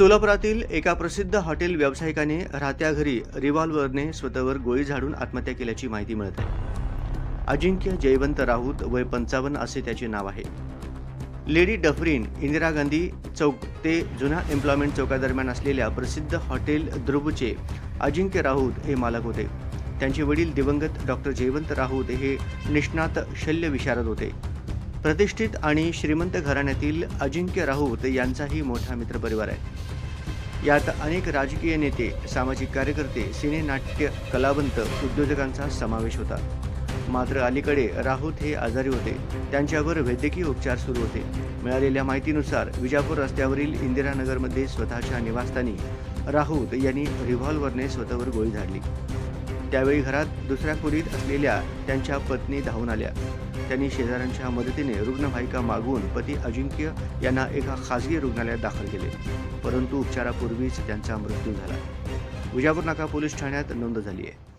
सोलापुरातील एका प्रसिद्ध हॉटेल व्यावसायिकाने राहत्या घरी रिव्हॉल्व्हरने स्वतःवर गोळी झाडून आत्महत्या केल्याची माहिती मिळत आहे. अजिंक्य जयवंत राऊत वय पंचावन्न असे त्याचे नाव आहे. लेडी डफरीन इंदिरा गांधी चौक ते जुना एम्प्लॉयमेंट चौकादरम्यान असलेल्या प्रसिद्ध हॉटेल ध्रुवचे अजिंक्य राऊत हे मालक होते. त्यांचे वडील दिवंगत डॉक्टर जयवंत राऊत हे निष्णात शल्य विशारद होते. प्रतिष्ठित आणि श्रीमंत घराण्यातील अजिंक्य राऊत यांचाही मोठा मित्रपरिवार आहे. यात अनेक राजकीय नेते सामाजिक कार्यकर्ते सिने नाट्य कलावंत उद्योजकांचा समावेश होता. मात्र अलीकडे राऊत हे आजारी होते. त्यांच्यावर वैद्यकीय उपचार सुरू होते. मिळालेल्या माहितीनुसार विजापूर रस्त्यावरील इंदिरानगरमध्ये स्वतःच्या निवासस्थानी राऊत यांनी रिव्हॉल्व्हरने स्वतःवर गोळी झाडली. त्यावेळी घरात दुसऱ्या खोलीत असलेल्या त्यांच्या पत्नी धावून आल्या. त्यांनी शेजाऱ्यांच्या मदतीने रुग्णवाहिका मागवून पती अजिंक्य यांना एका खासगी रुग्णालयात दाखल केले. परंतु उपचारापूर्वीच त्यांचा मृत्यू झाला. विजापूर नाका पोलीस ठाण्यात नोंद झाली आहे.